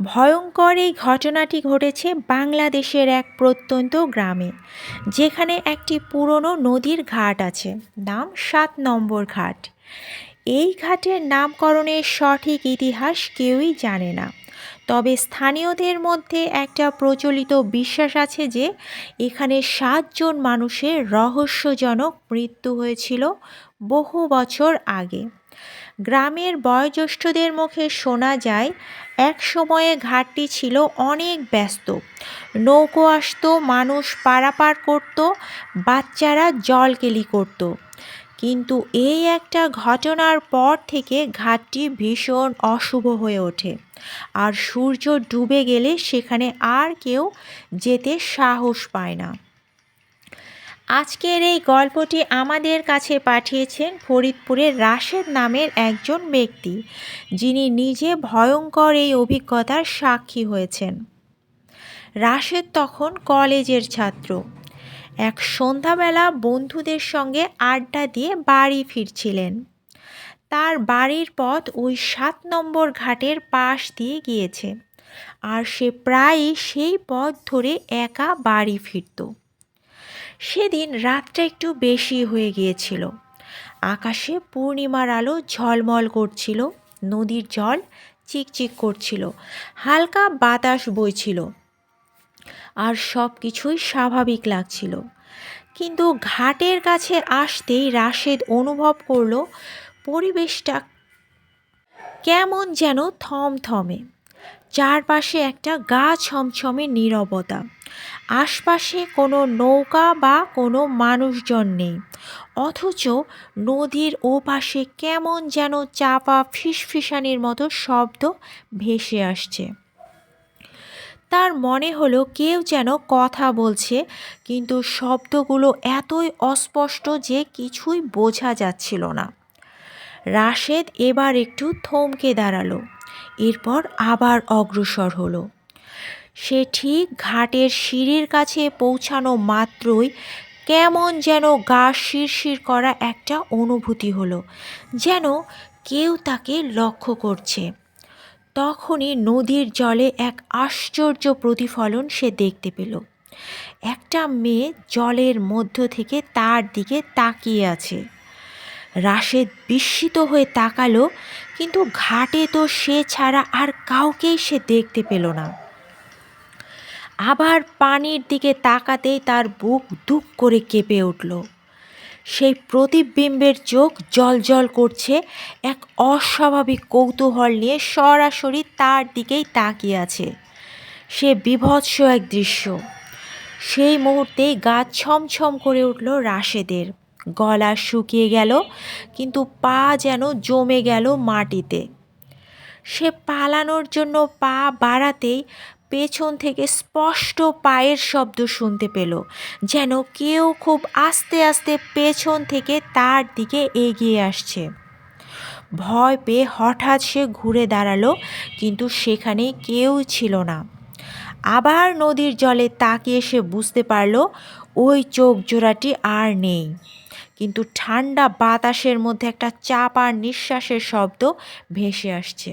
ভয়ঙ্কর এই ঘটনাটি ঘটেছে বাংলাদেশের এক প্রত্যন্ত গ্রামে, যেখানে একটি পুরনো নদীর ঘাট আছে, নাম সাত নম্বর ঘাট। এই ঘাটের নামকরণের সঠিক ইতিহাস কেউই জানে না। তবে স্থানীয়দের মধ্যে একটা প্রচলিত বিশ্বাস আছে যে, এখানে সাতজন মানুষের রহস্যজনক মৃত্যু হয়েছিল বহু বছর আগে। গ্রামের বয়োজ্যেষ্ঠদের মুখে শোনা যায়, এক সময়ে ঘাটটি ছিল অনেক ব্যস্ত। নৌকো আসতো, মানুষ পারাপার করত, বাচ্চারা জল কেলি করত। কিন্তু এই একটা ঘটনার পর থেকে ঘাটটি ভীষণ অশুভ হয়ে ওঠে। আর সূর্য ডুবে গেলে সেখানে আর কেউ যেতে সাহস পায় না। আজকের এই গল্পটি আমাদের কাছে পাঠিয়েছেন ফরিদপুরের রাশেদ নামের একজন ব্যক্তি, যিনি নিজে ভয়ঙ্কর এই অভিজ্ঞতার সাক্ষী হয়েছেন। রাশেদ তখন কলেজের ছাত্র। এক সন্ধ্যাবেলা বন্ধুদের সঙ্গে আড্ডা দিয়ে বাড়ি ফিরছিলেন। তার বাড়ির পথ ওই সাত নম্বর ঘাটের পাশ দিয়ে গিয়েছে। আর সে প্রায়ই সেই পথ ধরে একা বাড়ি ফিরত। সেদিন রাতটা একটু বেশি হয়ে গিয়েছিল। আকাশে পূর্ণিমার আলো ঝলমল করছিল, নদীর জল চিকচিক করছিল, হালকা বাতাস বইছিল, আর সব কিছুই স্বাভাবিক লাগছিল। কিন্তু ঘাটের কাছে আসতেই রাশেদ অনুভব করল, পরিবেশটা কেমন যেন থমথমে। চারপাশে একটা গা ছমছমে নীরবতা। আশপাশে কোনো নৌকা বা কোনো মানুষজন নেই। অথচ নদীর ওপাশে কেমন যেন চাপা ফিসফিসানির মতো শব্দ ভেসে আসছে। তার মনে হলো কেউ যেন কথা বলছে, কিন্তু শব্দগুলো এতই অস্পষ্ট যে কিছুই বোঝা যাচ্ছিল না। রাশেদ এবার একটু থমকে দাঁড়াল। এরপর আবার অগ্রসর হলো। সে ঠিক ঘাটের সিঁড়ির কাছে পৌঁছানো মাত্রই কেমন যেন গা শিরশির করা একটা অনুভূতি হলো, যেন কেউ তাকে লক্ষ্য করছে। তখনই নদীর জলে এক আশ্চর্য প্রতিফলন সে দেখতে পেল। একটা মেয়ে জলের মধ্য থেকে তার দিকে তাকিয়ে আছে। রাশেদ বিস্মিত হয়ে তাকালো, কিন্তু ঘাটে তো সে ছাড়া আর কাউকেই সে দেখতে পেল না। আবার পানির দিকে তাকাতেই তার বুক দুঃখ করে কেঁপে উঠল। সেই প্রতিবিম্বের চোখ জল করছে, এক অস্বাভাবিক কৌতূহল নিয়ে সরাসরি তার দিকেই তাকিয়ে আছে। সে বিভৎস এক দৃশ্য। সেই মুহূর্তেই গা ছমছম করে উঠল রাশেদের। গলা শুকিয়ে গেল, কিন্তু পা যেন জমে গেল মাটিতে। সে পালানোর জন্য পা বাড়াতেই পেছন থেকে স্পষ্ট পায়ের শব্দ শুনতে পেল, যেন কেউ খুব আস্তে আস্তে পেছন থেকে তার দিকে এগিয়ে আসছে। ভয় পেয়ে হঠাৎ সে ঘুরে দাঁড়াল, কিন্তু সেখানে কেউ ছিল না। আবার নদীর জলে তাকিয়ে সে বুঝতে পারল, ওই চোখ জোড়াটি আর নেই। কিন্তু ঠান্ডা বাতাসের মধ্যে একটা চাপ আর নিঃশ্বাসের শব্দ ভেসে আসছে।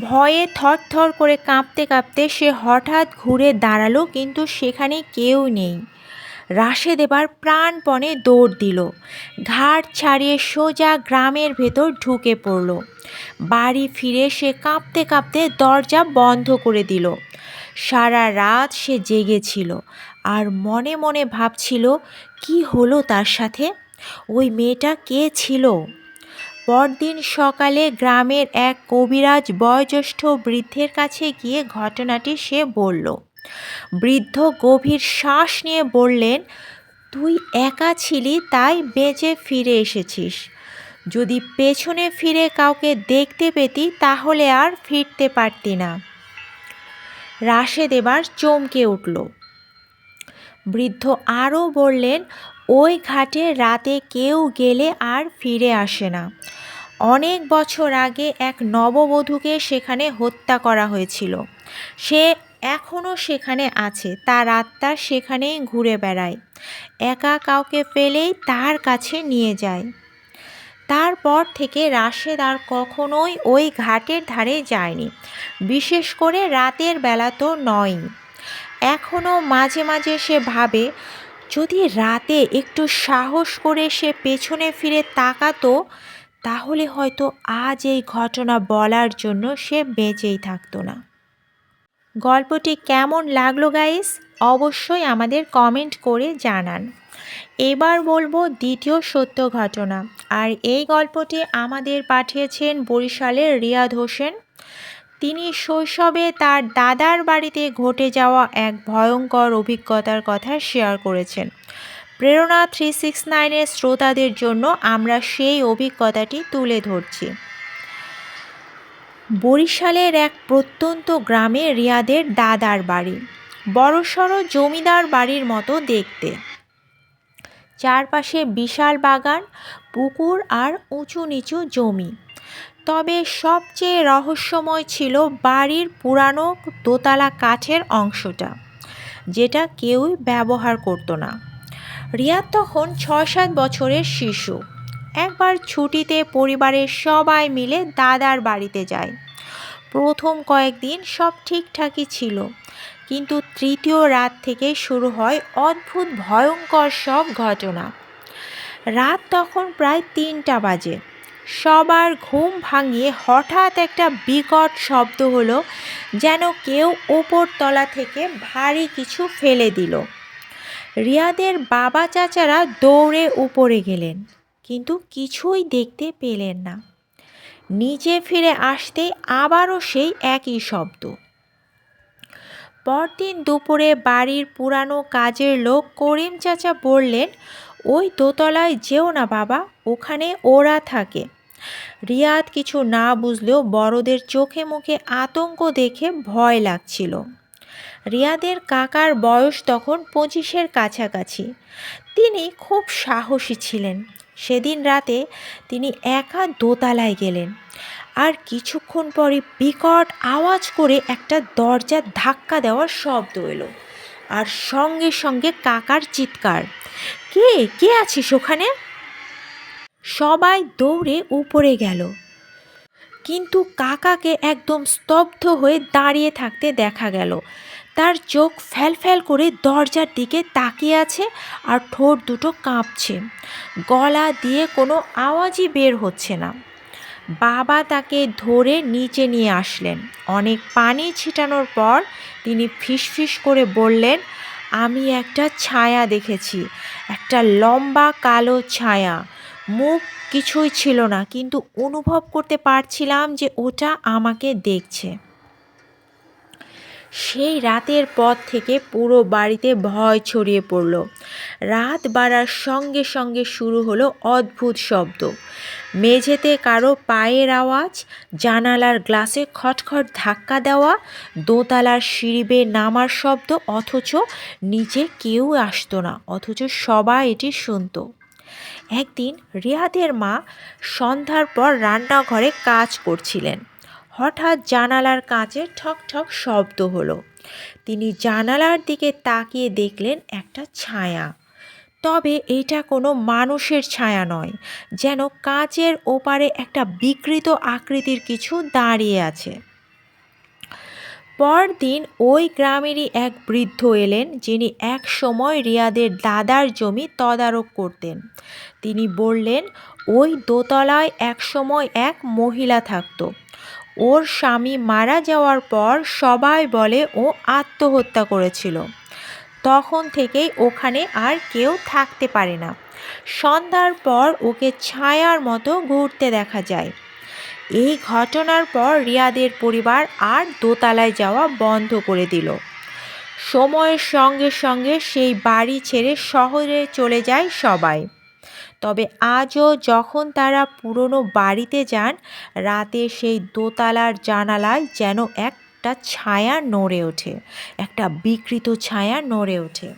ভয়ে থরথর করে কাঁপতে কাঁপতে সে হঠাৎ ঘুরে দাঁড়াল, কিন্তু সেখানে কেউ নেই। রাশেদ এবার প্রাণপণে দৌড় দিল। ঘাট ছাড়িয়ে সোজা গ্রামের ভেতর ঢুকে পড়ল। বাড়ি ফিরে সে কাঁপতে কাঁপতে দরজা বন্ধ করে দিল। সারা রাত সে জেগেছিল আর মনে মনে ভাবছিল, কি হলো তার সাথে? ওই মেয়েটা কে ছিল? পরদিন সকালে গ্রামের এক কবিরাজ বয়োজ্যেষ্ঠ বৃদ্ধের কাছে গিয়ে ঘটনাটি সে বলল। বৃদ্ধ গভীর শ্বাস নিয়ে বললেন, তুই একা ছিলি, তাই বেঁচে ফিরে এসেছিস। যদি পেছনে ফিরে কাউকে দেখতে পেতি, তাহলে আর ফিরতে পারতি না। রাশেদ এবার চমকে উঠল। বৃদ্ধ আরও বললেন, ওই ঘাটে রাতে কেউ গেলে আর ফিরে আসে না। অনেক বছর আগে এক নববধূকে সেখানে হত্যা করা হয়েছিল। সে এখনও সেখানে আছে। তার আত্মা সেখানেই ঘুরে বেড়ায়। একা কাউকে পেলেই তার কাছে নিয়ে যায়। তারপর থেকে রাশেদ আর কখনোই ওই ঘাটের ধারে যায়নি, বিশেষ করে রাতের বেলা তো নয়ই। এখনও মাঝে মাঝে সে ভাবে, যদি রাতে একটু সাহস করে সে পেছনে ফিরে তাকাতো, তাহলে হয়তো আজ এই ঘটনা বলার জন্য সে বেঁচেই থাকতো না। গল্পটি কেমন লাগল গাইস অবশ্যই আমাদের কমেন্ট করে জানান। এবার বলব দ্বিতীয় সত্য ঘটনা। আর এই গল্পটি আমাদের পাঠিয়েছেন বরিশালের রিয়াদ হোসেন। তিনি শৈশবে তার দাদার বাড়িতে ঘটে যাওয়া এক ভয়ঙ্কর অভিজ্ঞতার কথা শেয়ার করেছেন। প্রেরণা থ্রি সিক্স নাইনের শ্রোতাদের জন্য আমরা সেই অভিজ্ঞতাটি তুলে ধরছি। বরিশালের এক প্রত্যন্ত গ্রামে রিয়াদের দাদার বাড়ি। বড়সড় জমিদার বাড়ির মতো দেখতে। চারপাশে বিশাল বাগান, পুকুর আর উঁচু নিচু জমি। তবে সবচেয়ে রহস্যময় ছিল বাড়ির পুরানো দোতলা কাঠের অংশটা, যেটা কেউই ব্যবহার করতো না। রিয়াদ তখন ছয় সাত বছরের শিশু। একবার ছুটিতে পরিবারের সবাই মিলে দাদার বাড়িতে যায়। প্রথম কয়েকদিন সব ঠিকঠাকই ছিল। কিন্তু তৃতীয় রাত থেকে শুরু হয় অদ্ভুত, ভয়ঙ্কর সব ঘটনা। রাত তখন প্রায় তিনটা বাজে। সবার ঘুম ভাঙিয়ে হঠাৎ একটা বিকট শব্দ হলো, যেন কেউ ওপর তলা থেকে ভারী কিছু ফেলে দিল। রিয়াদের বাবা চাচারা দৌড়ে উপরে গেলেন, কিন্তু কিছুই দেখতে পেলেন না। নিচে ফিরে আসতে আবারও সেই একই শব্দ। পরদিন দুপুরে বাড়ির পুরানো কাজের লোক করিম চাচা বললেন, ওই দোতলায় যেও না বাবা, ওখানে ওরা থাকে। রিয়াদ কিছু না বুঝলেও বড়দের চোখে মুখে আতঙ্ক দেখে ভয় লাগছিল। রিয়াদের কাকার বয়স তখন পঁচিশের কাছাকাছি। তিনি খুব সাহসী ছিলেন। সেদিন রাতে তিনি একা দোতলায় গেলেন। আর কিছুক্ষণ পরে বিকট আওয়াজ করে একটা দরজার ধাক্কা দেওয়ার শব্দ এলো। আর সঙ্গে সঙ্গে কাকার চিৎকার, কে কে আছিস ওখানে? সবাই দৌড়ে উপরে গেল। কিন্তু কাকাকে একদম স্তব্ধ হয়ে দাঁড়িয়ে থাকতে দেখা গেল। তার চোখ ফ্যাল ফ্যাল করে দরজার দিকে তাকিয়ে আছে আর ঠোঁট দুটো কাঁপছে। গলা দিয়ে কোনো আওয়াজই বের হচ্ছে না। বাবা তাকে ধরে নিচে নিয়ে আসলেন। অনেক পানি ছিটানোর পর তিনি ফিসফিস করে বললেন, আমি একটা ছায়া দেখেছি, একটা লম্বা কালো ছায়া। মুখ কিছুই ছিল না, কিন্তু অনুভব করতে পারছিলাম যে ওটা আমাকে দেখছে। সেই রাতের পর থেকে পুরো বাড়িতে ভয় ছড়িয়ে পড়ল। রাত বাড়ার সঙ্গে সঙ্গে শুরু হলো অদ্ভুত শব্দ। মেঝেতে কারও পায়ের আওয়াজ, জানালার গ্লাসে খটখট ধাক্কা দেওয়া, দোতলার সিঁড়ি নামার শব্দ, অথচ নিচে কেউ আসতো না, অথচ সবাই এটি শুনত। একদিন রিয়াদের মা সন্ধ্যার পর রান্নাঘরে কাজ করছিলেন। হঠাৎ জানালার কাঁচে ঠক ঠক শব্দ হলো। তিনি জানালার দিকে তাকিয়ে দেখলেন একটা ছায়া। তবে এটা কোনো মানুষের ছায়া নয়, যেন কাঁচের ওপারে একটা বিকৃত আকৃতির কিছু দাঁড়িয়ে আছে। পরদিন ওই গ্রামেরই এক বৃদ্ধ এলেন, যিনি এক সময় রিয়াদের দাদার জমি তদারক করতেন। তিনি বললেন, ওই দোতলায় এক সময় এক মহিলা থাকতো। ওর স্বামী মারা যাওয়ার পর সবাই বলে ও আত্মহত্যা করেছিল। তখন থেকেই ওখানে আর কেউ থাকতে পারে না। সন্ধ্যার পর ওকে ছায়ার মতো ঘুরতে দেখা যায়। এই ঘটনার পর রিয়াদের পরিবার আর দোতলায় যাওয়া বন্ধ করে দিল। সময়ের সঙ্গে সঙ্গে সেই বাড়ি ছেড়ে শহরে চলে যায় সবাই। তবে আজও যখন তারা পুরনো বাড়িতে যান, রাতে সেই দোতলার জানালায় যেন একটা ছায়া নড়ে ওঠে, একটা বিকৃত ছায়া নড়ে ওঠে।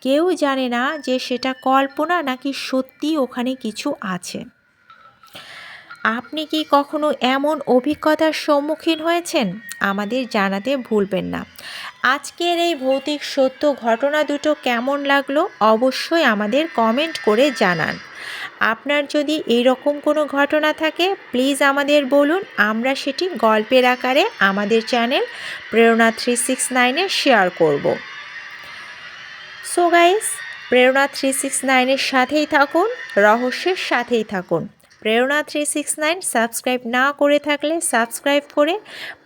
কেউ জানে না যে সেটা কল্পনা নাকি সত্যি ওখানে কিছু আছে। আপনি কি কখনো এমন অভিজ্ঞতার সম্মুখীন হয়েছেন? আমাদের জানাতে ভুলবেন না। আজকের এই ভৌতিক সত্য ঘটনা দুটো কেমন লাগল অবশ্যই আমাদের কমেন্ট করে জানান। আপনার যদি এরকম কোনো ঘটনা থাকে প্লিজ আমাদের বলুন। আমরা সেটি গল্পের আকারে আমাদের চ্যানেল প্রেরণা থ্রি সিক্স নাইনে শেয়ার করব। So guys Prerona three six নাইনের সাথেই থাকুন, রহস্যের সাথেই থাকুন। প্রেরণা থ্রি সিক্স নাইন সাবস্ক্রাইব না করে থাকলে সাবস্ক্রাইব করে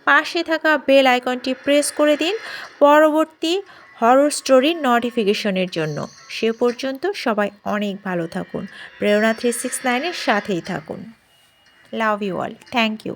পাশে থাকা বেল আইকনটি প্রেস করে দিন পরবর্তী হরর স্টোরির নোটিফিকেশনের জন্য। সে পর্যন্ত সবাই অনেক ভালো থাকুন। প্রেরণা থ্রি সিক্স নাইনের সাথেই থাকুন। Love you all thank you